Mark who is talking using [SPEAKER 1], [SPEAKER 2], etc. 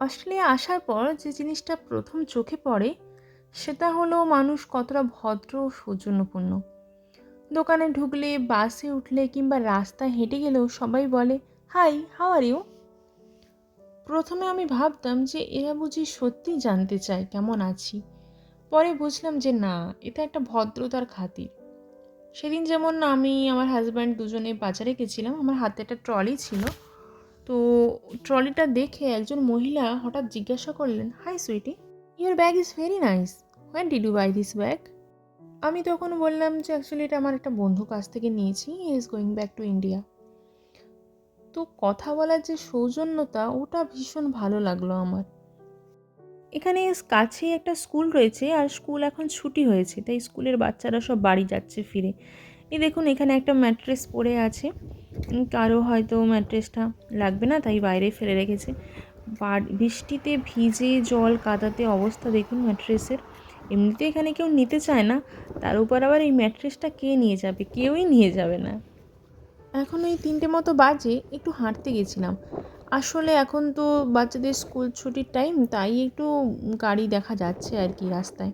[SPEAKER 1] Australia আসার পর যে জিনিসটা প্রথম চোখে পড়ে, সেটা হলো মানুষ কতটা ভদ্র ও সৌজন্যপূর্ণ। দোকানে ঢুকলে, বাসে উঠলে কিংবা রাস্তায় হেঁটে গেলেও সবাই বলে, হাই হাউ আর ইউ প্রথমে আমি ভাবতাম যে এরা বুঝি সত্যি জানতে চায় কেমন আছি। পরে বুঝলাম যে না, এটা একটা ভদ্রতার খাতির। সেদিন যেমন আমি, আমার হাজব্যান্ড দুজনে বাজারে গেছিলাম, আমার হাতে একটা ট্রলি ছিল। তো ট্রলিটা দেখে একজন মহিলা হঠাৎ জিজ্ঞাসা করলেন, hi sweetie your bag is very nice when did you buy this bag আমি তখন বললাম যে অ্যাকচুয়ালি এটা আমার একটা বন্ধু কাছ থেকে নিয়েছি he is going back to India তো কথা বলার যে সৌজন্যতা, ওটা ভীষণ ভালো লাগল আমার। এখানে কাছে একটা স্কুল রয়েছে আর স্কুল এখন ছুটি হয়েছে, তাই স্কুলের বাচ্চারা সব বাড়ি যাচ্ছে ফিরে। এই দেখুন এখানে একটা ম্যাট্রেস পড়ে আছে। কারও হয়তো ম্যাট্রেসটা লাগবে না, তাই বাইরে ফেলে রেখেছে। বৃষ্টিতে ভিজে জল কাদাতে অবস্থা দেখুন ম্যাট্রেসের। এমনিতে এখানে কেউ নিতে চায় না, তার উপর আবার এই ম্যাট্রেসটা কে নিয়ে যাবে? কেউই নিয়ে যাবে না। এখন ওই তিনটে মতো বাজে, একটু হাঁটতে গেছিলাম। আসলে এখন তো বাচ্চাদের স্কুল ছুটির টাইম তাই একটু গাড়ি দেখা যাচ্ছে আর কি রাস্তায়।